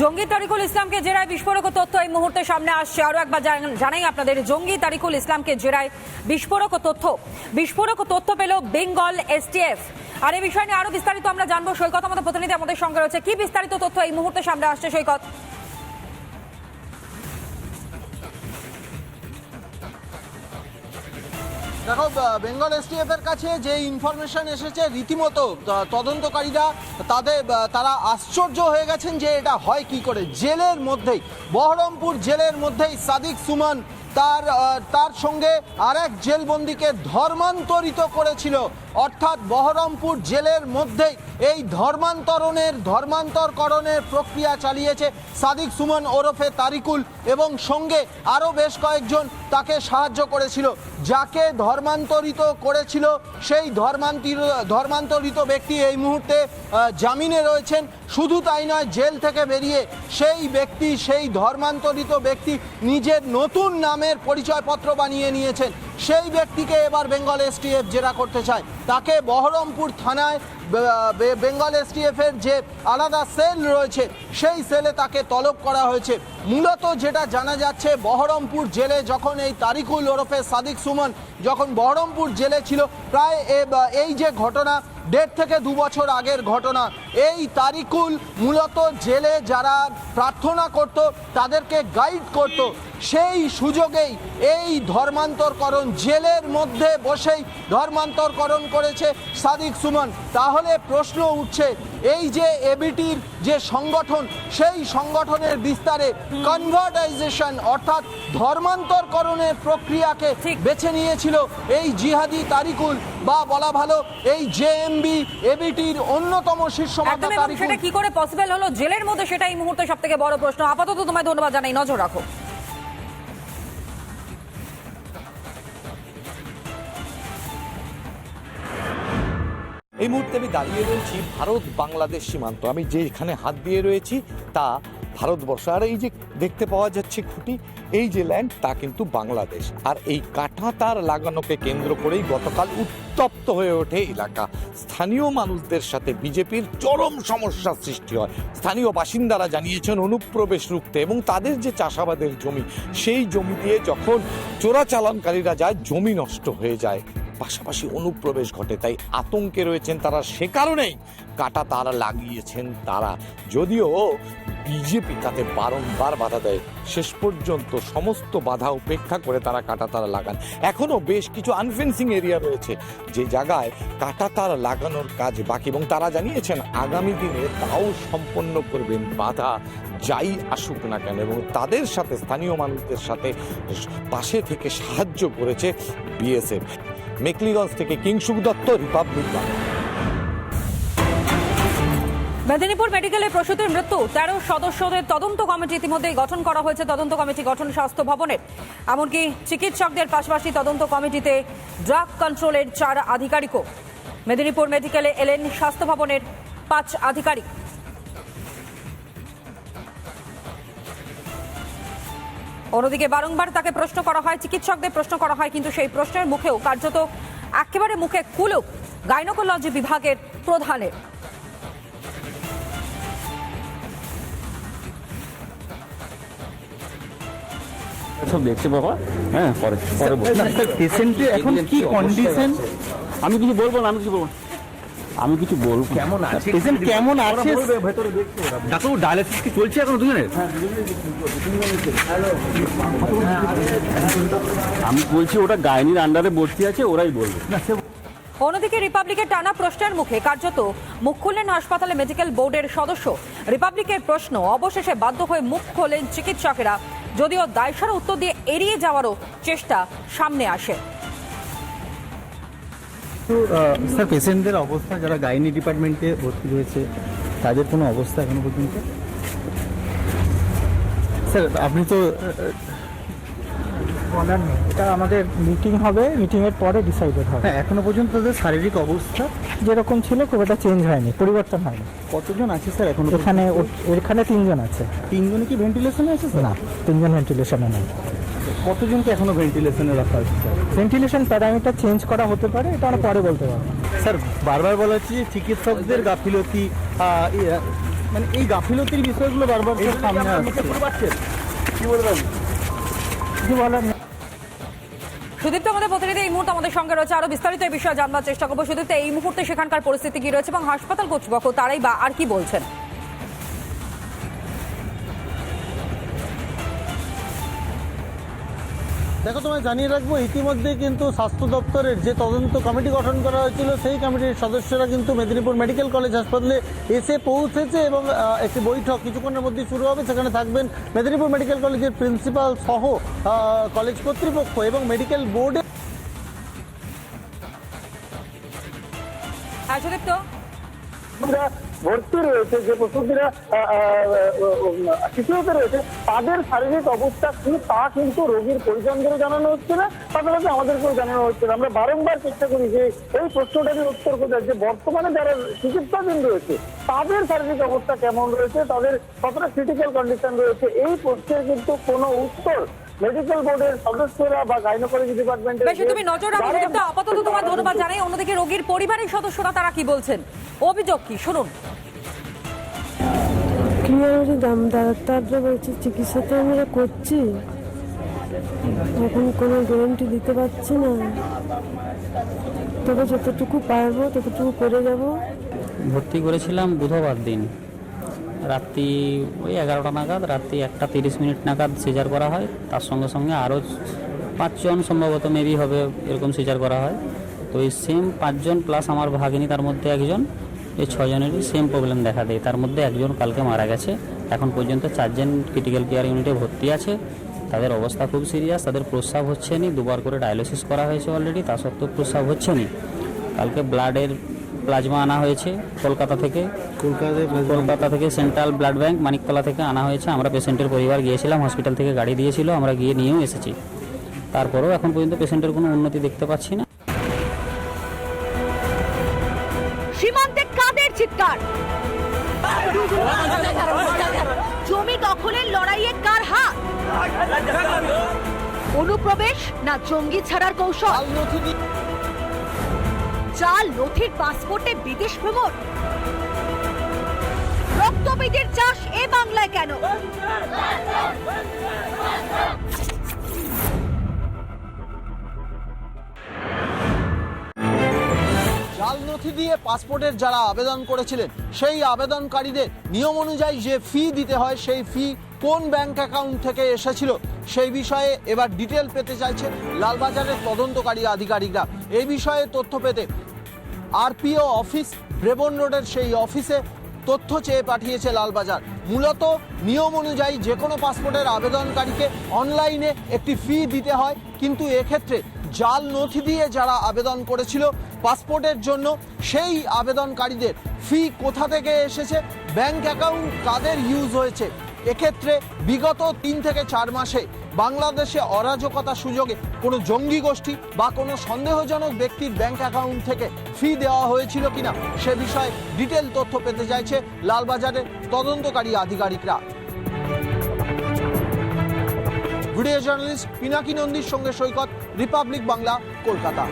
জঙ্গি তারিকুল ইসলামকে জেরায় বিস্ফোরক তথ্য এই মুহূর্তে সামনে আসছে। আরও একবার জানাই আপনাদের, জঙ্গি তারিকুল ইসলামকে জেরায় বিস্ফোরক তথ্য। বিস্ফোরক তথ্য পেল বেঙ্গল এসটিএফ। আর এই বিষয় নিয়ে আরও বিস্তারিত আমরা জানব। সৈকত আমাদের প্রতিনিধি আমাদের সঙ্গে রয়েছে। কি বিস্তারিত তথ্য এই মুহূর্তে সামনে আসছে সৈকত? দেখো বেঙ্গল এসটিএফ এর কাছে যে ইনফরমেশন এসেছে, রীতিমতো তদন্তকারীরা তাদের তারা আশ্চর্য হয়ে গেছেন যে এটা হয় কি করে। জেলের মধ্যেই, বহরমপুর জেলের মধ্যেই সাদিক সুমান তার তার সঙ্গে আরেক জেলবন্দিকে ধর্মান্তরিত করেছিল। অর্থাৎ বহরমপুর জেলের মধ্যেই এই ধর্মান্তরণের, ধর্মান্তরকরণের প্রক্রিয়া চালিয়েছে সাদিক সুমন ওরফে তারিকুল এবং সঙ্গে আরও বেশ কয়েকজন তাকে সাহায্য করেছিল। যাকে ধর্মান্তরিত করেছিল সেই ধর্মান্তরিত ধর্মান্তরিত ব্যক্তি এই মুহূর্তে জামিনে রয়েছেন। শুধু তাই নয়, জেল থেকে বেরিয়ে সেই ব্যক্তি, সেই ধর্মান্তরিত ব্যক্তি নিজের নতুন নামের পরিচয়পত্র বানিয়ে নিয়েছেন। সেই ব্যক্তিকে এবার বেঙ্গল এসটিএফ জেরা করতে চায়। তাকে বহরমপুর থানায় বেঙ্গল এসটিএফের যে আলাদা সেল রয়েছে, সেই সেলে তাকে তলব করা হয়েছে। মূলত যেটা জানা যাচ্ছে, বহরমপুর জেলে যখন এই তারিকুল ওরফে সাদিক সুমন যখন বহরমপুর জেলে ছিল, প্রায় এই যে ঘটনা দেড় থেকে দু বছর আগের ঘটনা। এই তারিকুল মূলত জেলে যারা প্রার্থনা করত, তাদেরকে গাইড করত। সেই সুযোগেই এই ধর্মান্তরকরণ জেলের মধ্যে বসেই ধর্মান্তরকরণ করেছে সাদিক সুমন। তাহলে প্রশ্ন উঠছে এই যে এবিটির যে সংগঠন সেই সংগঠনের বিস্তারে কনভার্টাইজেশন অর্থাৎ ধর্মান্তরকরণের প্রক্রিয়াকে। বেছে নিয়েছিল এই জিহাদি তারিকুল বা বলা ভালো এই জেএমবি এবিটির অন্যতম শীর্ষ সেটা কি করে পসিবল হলো? জেলের মধ্যে সেটা এই মুহূর্তে সব থেকে বড় প্রশ্ন। আপাতত তোমায় ধন্যবাদ জানাই। নজর রাখো। এই মুহূর্তে আমি দাঁড়িয়ে রয়েছি ভারত বাংলাদেশ সীমান্ত। আমি যেখানে হাত দিয়ে রয়েছি, তা ভারতবর্ষ। আর এই যে দেখতে পাওয়া যাচ্ছে খুঁটি, এই যে ল্যান্ড তা কিন্তু বাংলাদেশ। আর এই কাঁটা তার লাগানোকে কেন্দ্র করেই গতকাল উত্তপ্ত হয়ে ওঠে এলাকা। স্থানীয় মানুষদের সাথে বিজেপির চরম সমস্যার সৃষ্টি হয়। স্থানীয় বাসিন্দারা জানিয়েছেন, অনুপ্রবেশ রুখতে এবং তাদের যে চাষাবাদের জমি, সেই জমি দিয়ে যখন চোরাচালানকারীরা যায়, জমি নষ্ট হয়ে যায়। পাশাপাশি অনুপ্রবেশ ঘটে, তাই আতঙ্কে রয়েছেন তারা। সে কারণেই কাটা তারা লাগিয়েছেন তারা। যদিও বিজেপি তাতে বারংবার বাধা দেয়, শেষ পর্যন্ত সমস্ত বাধা উপেক্ষা করে তারা কাটা তারা লাগান। এখনও বেশ কিছু আনফেন্সিং এরিয়া রয়েছে, যে জায়গায় কাটা তার লাগানোর কাজ বাকি। এবং তারা জানিয়েছেন, আগামী দিনে তাও সম্পন্ন করবেন, বাধা যাই আসুক না কেন। এবং তাদের সাথে, স্থানীয় মানুষদের সাথে পাশে থেকে সাহায্য করেছে বিএসএফ। মেকলিগঞ্জ থেকে কিংসুক দত্ত, রিপাবলিক মেদিনীপুর মেডিকেলে প্রসূতির মৃত্যু। তেরো সদস্যদের তদন্ত কমিটি ইতিমধ্যেই গঠন করা হয়েছে। তদন্ত কমিটি গঠন স্বাস্থ্য ভবনের। এমনকি চিকিৎসকদের পাশাপাশি তদন্ত কমিটিতে ড্রাগ কন্ট্রোলের চার আধিকারিকও। মেদিনীপুর মেডিকেলে এলেন স্বাস্থ্য ভবনের পাঁচ আধিকারিক। অন্যদিকে বারংবার তাকে প্রশ্ন করা হয় চিকিৎসকদের প্রশ্ন করা হয় কিন্তু সেই প্রশ্নের মুখেও কার্যত একেবারে মুখে কুলুপ গাইনোকোলজি বিভাগের প্রধানের। সব দেখছে বাবা। হ্যাঁ পরে পরে পেশেন্টের এখন কি কন্ডিশন আমি কিছু বলব না আমি কিছু বলব না। আমি কিছু বলব কেমন আছে? পেশেন্ট কেমন আছে? ডাক্তারবাবু ডায়ালিসিস কি চলছে এখন দুজনের? আমি বলছি ওটা গাইনির আন্ডারে ভর্তি আছে ওরাই বলবে। অন্যদিকে রিপাবলিকের টানা প্রশ্নের মুখে কার্যত মুখ খুললেন হাসপাতালে মেডিকেল বোর্ডের সদস্য। রিপাবলিকের প্রশ্ন অবশেষে বাধ্য হয়ে মুখ খোলেন চিকিৎসকেরা। যদিও দায়সারা উত্তর দিয়ে এড়িয়ে যাওয়ারও চেষ্টা সামনে আসে। স্যার পেশেন্টদের অবস্থা যারা গাইনি ডিপার্টমেন্টে ভর্তি রয়েছে তাদের কোনো অবস্থা এখনও পর্যন্ত? স্যার আপনি তো বলার নেই। এটা আমাদের মিটিং হবে মিটিংয়ের পরে ডিসাইডেড হবে। হ্যাঁ এখনও পর্যন্ত তাদের শারীরিক অবস্থা? যেরকম ছিল খুব একটা চেঞ্জ হয়নি পরিবর্তন হয়নি। কতজন আছে স্যার এখন? এখানে এখানে তিনজন আছে। তিনজন কি ভেন্টিলেশনে আছে না তিনজন ভেন্টিলেশনে নেই। কতজনকে এখনও ভেন্টিলেশনে রাখা আছে স্যার? ভেন্টিলেশন প্যারামিটার চেঞ্জ করা হতে পারে এটা আমরা পরে বলতে পারব। স্যার বারবার বলা হচ্ছে যে চিকিৎসকদের গাফিলতি মানে এই গাফিলতির বিষয়গুলো বারবার সামনে আসছে। কি বলবেন? কিছু বলার সুদীপ্ত আমাদের প্রতিনিধি এই মুহূর্তে আমাদের সঙ্গে রয়েছে। আরও বিস্তারিত এই বিষয়ে জানবার চেষ্টা করব। সুদীপ্ত এই মুহূর্তে সেখানকার পরিস্থিতি কি রয়েছে এবং হাসপাতাল কর্তৃপক্ষ তারাই বা আর কি বলছেন? দেখো তোমায় জানিয়ে রাখব ইতিমধ্যে কিন্তু স্বাস্থ্য দপ্তরের যে তদন্ত কমিটি গঠন করা হয়েছিল সেই কমিটির সদস্যরা কিন্তু মেদিনীপুর মেডিকেল কলেজ হাসপাতালে এসে পৌঁছেছে এবং একটি বৈঠক কিছুক্ষণের মধ্যে শুরু হবে। সেখানে থাকবেন মেদিনীপুর মেডিকেল কলেজের প্রিন্সিপাল সহ কলেজ কর্তৃপক্ষ এবং মেডিকেল বোর্ডের হ্যাঁ যারা ভর্তি রয়েছে যে প্রস্তুতিরা শিশুতে রয়েছে তাদের শারীরিক অবস্থা কি তা কিন্তু রোগীর পরিজনদেরও জানানো হচ্ছে না পাশাপাশি আমাদেরকেও জানানো হচ্ছে না। আমরা বারংবার চেষ্টা করি যে এই প্রশ্নটারই উত্তর খোঁজার যে বর্তমানে যারা চিকিৎসাধীন রয়েছে তাদের শারীরিক অবস্থা কেমন রয়েছে তাদের কতটা ক্রিটিক্যাল কন্ডিশন রয়েছে এই প্রশ্নের কিন্তু কোনো উত্তর মেডিকেল বোর্ডের সদস্যরা বা গাইনোকোলজি ডিপার্টমেন্টের বেশি তুমি নজর রাখো সুদীপ্ত আপাতত তোমার ধন্যবাদ জানাই অন্যদিকে রোগীর পরিবারের সদস্যরা তারা কি বলছেন? অভিযোগ কি? শুনুন। ক্লিয়ারলি দাম ডাক্তাররা বলছে, চিকিৎসা তো আমরা করছি, এখন কোনো গ্যারান্টি দিতে পারছি না। তবে যতটুকু পারব, ততটুকু করে যাব। ভর্তি করেছিলাম বুধবার দিন। রাত্রি ওই এগারোটা নাগাদ, রাত্রি একটা তিরিশ মিনিট নাগাদ সিজার করা হয়। তার সঙ্গে সঙ্গে আরও পাঁচজন সম্ভবত মেবি হবে, এরকম সিজার করা হয়। তো এই সেম পাঁচজন প্লাস আমার ভাগিনী, তার মধ্যে একজন। এই ছজনেরই সেম প্রবলেম দেখা দেয়। তার মধ্যে একজন কালকে মারা গেছে। এখন পর্যন্ত চারজন ক্রিটিক্যাল কেয়ার ইউনিটে ভর্তি আছে। তাদের অবস্থা খুব সিরিয়াস তাদের প্রস্রাব হচ্ছে না। দুবার করে ডায়ালিসিস করা হয়েছে অলরেডি তা সত্ত্বেও প্রস্রাব হচ্ছে না। কালকে ব্লাডের প্লাজমা আনা হয়েছে কলকাতা থেকে। কলকাতা থেকে সেন্ট্রাল ব্লাড ব্যাংক মানিকতলা থেকে আনা হয়েছে। আমরা পেশেন্টের পরিবার গিয়েছিলাম হসপিটাল থেকে গাড়ি দিয়েছিল আমরা গিয়ে নিয়েও এসেছি। তারপরেও এখন পর্যন্ত পেশেন্টের কোনো উন্নতি দেখতে পাচ্ছি না। চিৎকার। জমি দখলের লড়াইয়ে কার হাত? অনুপ্রবেশ না জঙ্গি ছাড়ার কৌশল? দিয়ে নথির, পাসপোর্টে বিদেশ ভ্রমণ? রক্তবীজের চাষ এ বাংলায় কেন? জাল নথি দিয়ে পাসপোর্টের যারা আবেদন করেছিলেন, সেই আবেদনকারীদের নিয়ম অনুযায়ী যে ফি দিতে হয়, সেই ফি কোন ব্যাংক অ্যাকাউন্ট থেকে এসেছিল, সেই বিষয়ে এবার ডিটেল পেতে চাইছে লালবাজারের তদন্তকারী আধিকারিকরা। এই বিষয়ে তথ্য পেতে আরপিও অফিস ব্রেবন রোডের সেই অফিসে তথ্য চেয়ে পাঠিয়েছে লালবাজার। মূলত নিয়ম অনুযায়ী যে কোনো পাসপোর্টের আবেদনকারীকে অনলাইনে একটি ফি দিতে হয়, কিন্তু এক্ষেত্রে জাল নথি দিয়ে যারা আবেদন করেছিল পাসপোর্টের জন্য সেই আবেদনকারীদের ফি কোথা থেকে এসেছে? ব্যাংক অ্যাকাউন্ট কাদের ইউজ হয়েছে? এক্ষেত্রে বিগত তিন থেকে চার মাসে বাংলাদেশে অরাজকতা সুযোগে কোনো জঙ্গি গোষ্ঠী বা কোনো সন্দেহজনক ব্যক্তির ব্যাংক অ্যাকাউন্ট থেকে ফি দেওয়া হয়েছিল কিনা সে বিষয়ে ডিটেল তথ্য পেতে চাইছে লালবাজারের তদন্তকারী আধিকারিকরা। ভিডিও জার্নালিস্ট পিনাকি নন্দীর সঙ্গে সৈকত, রিপাবলিক বাংলা, কলকাতা।